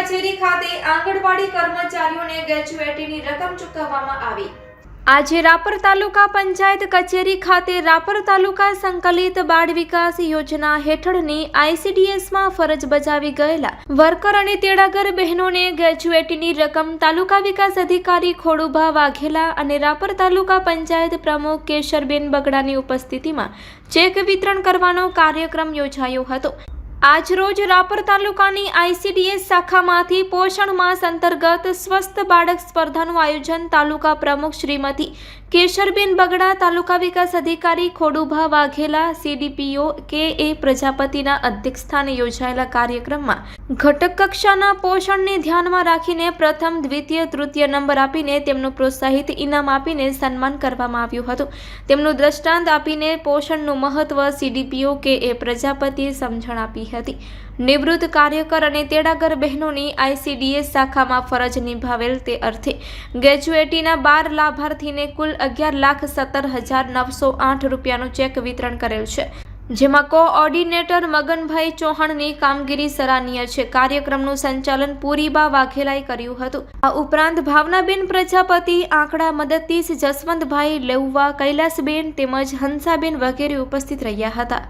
આંગણવાડી કર્મચારીઓને ગ્રેજ્યુએટીની રકમ ચૂકવવામાં આવી. આજે રાપર તાલુકા પંચાયત કચેરી ખાતે રાપર તાલુકા સંકલિત બાળ વિકાસ યોજના હેઠળની આઈસીડીએસમાં ફરજ બજાવી ગયેલા વર્કર અને તેડાગર બહેનોને ગ્રેજ્યુએટીની રકમ તાલુકા વિકાસ અધિકારી ખોડુભા વાઘેલા અને રાપર તાલુકા પંચાયત પ્રમુખ કેશરબેન બગડાની ઉપસ્થિતિમાં ચેક વિતરણ કરવાનો કાર્યક્રમ યોજાયો હતો. આજરોજ રાપર તાલુકાની આઈસીડીએસ શાખામાંથી પોષણ માસ અંતર્ગત સ્વસ્થ બાળક સ્પર્ધાનું આયોજન તાલુકા પ્રમુખ શ્રીમતી કેશરબેન બગડા, તાલુકા વિકાસ અધિકારી ખોડુભા વાઘેલા, સીડીપીઓ કે એ પ્રજાપતિના અધ્યક્ષસ્થાને યોજાયેલા કાર્યક્રમમાં ઘટક કક્ષાના પોષણને ધ્યાનમાં રાખીને પ્રથમ, દ્વિતીય, તૃતીય નંબર આપીને તેમનું પ્રોત્સાહિત ઇનામ આપીને સન્માન કરવામાં આવ્યું હતું. તેમનું દ્રષ્ટાંત આપીને પોષણનું મહત્વ સીડીપીઓ કે એ પ્રજાપતિએ સમજણ આપી હતી. નિવૃત્ત કાર્યકર અને તેડાગર બહેનોની આઈસીડીએસ શાખામાં ફરજ નિભાવેલ તે અર્થે ગ્રેજ્યુએટીના બાર લાભાર્થીને કુલ અગિયાર લાખ સત્તર હજાર નવસો આઠ રૂપિયાનું ચેક વિતરણ કરેલ છે. જેમાં કોઓર્ડિનેટર મગનભાઈ ચૌહાણની કામગીરી સરાહનીય છે. કાર્યક્રમનું સંચાલન પૂરીબા વાઘેલાએ કર્યું હતું. આ ઉપરાંત ભાવનાબેન પ્રજાપતિ, આંકડા મદદતીશ જસવંતભાઈ લેઉવા, કૈલાસબેન તેમજ હંસાબેન વગેરે ઉપસ્થિત રહ્યા હતા.